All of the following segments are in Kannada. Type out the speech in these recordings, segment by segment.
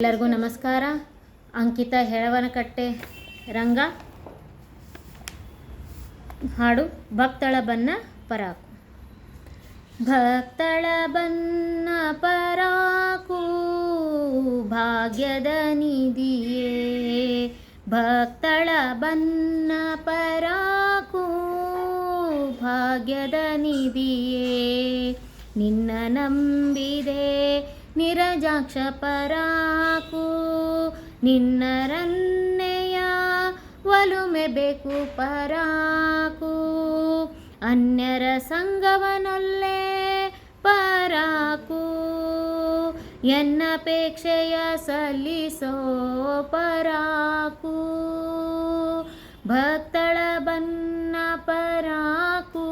ಎಲ್ಲರಿಗೂ ನಮಸ್ಕಾರ. ಅಂಕಿತ ಹೆಳವನಕಟ್ಟೆ ರಂಗ. ಹಾಡು ಭಕ್ತಳ ಬನ್ನ ಪರಾಕು. ಭಕ್ತಳ ಬನ್ನ ಪರಾಕು ಭಾಗ್ಯದ ನಿಧಿಯೇ. ಭಕ್ತಳ ಬನ್ನ ಪರಾಕು ಭಾಗ್ಯದ ನಿಧಿಯೇ. ನಿನ್ನ ನಂಬಿದೆ ನಿರಜಾಕ್ಷ ಪರಾಕು, ನಿನ್ನರನ್ನೆಯ ಒಲುಮೆ ಬೇಕು ಪರಾಕು. ಅನ್ಯರ ಸಂಗವನಲ್ಲೇ ಪರಾಕು ಎನ್ನಪೇಕ್ಷೆಯ ಸಲ್ಲಿಸೋ ಪರಾಕು. ಭಕ್ತಳ ಬನ್ನ ಪರಾಕು,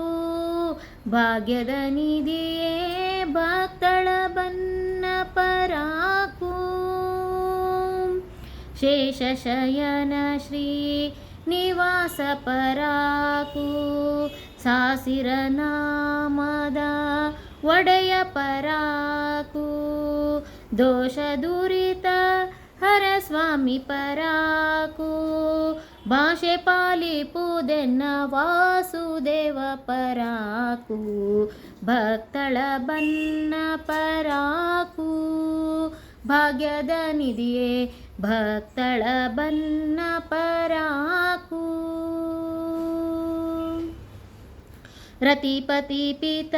ಭಾಗ್ಯದ ನಿಧಿಯೇ ಭಕ್ತಳ ಬನ್ನ ಶೇಷಶಯನ ಶ್ರೀ ನಿವಾಸ ಪರಾಕು ಸಾಸಿರ ನಾಮದ ಒಡೆಯ ಪರಾಕು ದೋಷ ದುರಿತ ಹರ ಸ್ವಾಮಿ ಪರಾಕು ಭಾಷೆ ಪಾಲಿಪುದೆನ್ನ ವಾಸುದೇವ ಪರಾಕು ಭಕ್ತಳ ಬನ್ನ ಪರಾಕು ಭಾಗ್ಯದ ನಿಧಿಯೇ, ಭಕ್ತಳ ಬನ್ನ ಪರಾಕು. ರತಿಪತಿ ಪಿತ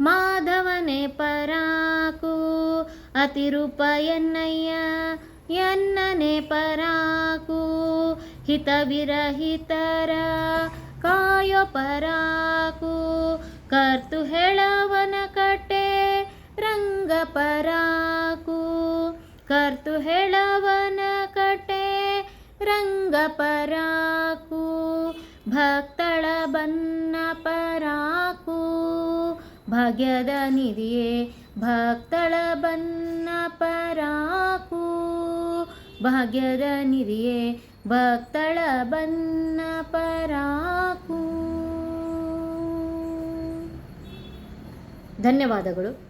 ಮಾಧವನೇ ಪರಾಕು. ಅತಿರೂಪ ಎನ್ನಯ್ಯ ಎನ್ನನೆ ಪರಾಕು. ಹಿತವಿರಹಿತರ ಕಾಯೋ ಪರಾಕು. ಕರ್ತು ಹೇಳವನ ಕಟ್ಟೆ ರಂಗ ಪರಾಕು ಕರ್ತು ಹೇಳವನ ಕಟೆ ರಂಗ ಪರಾಕು ಭಕ್ತಳ ಬನ್ನ ಪರಾಕು. ಭಾಗ್ಯದ ನಿಧಿಯೇ ಭಕ್ತಳ ಬನ್ನ ಪರಾಕು. ಭಾಗ್ಯದ ನಿಧಿಯೇ ಭಕ್ತಳ ಬನ್ನ ಪರಾಕು. ಧನ್ಯವಾದಗಳು.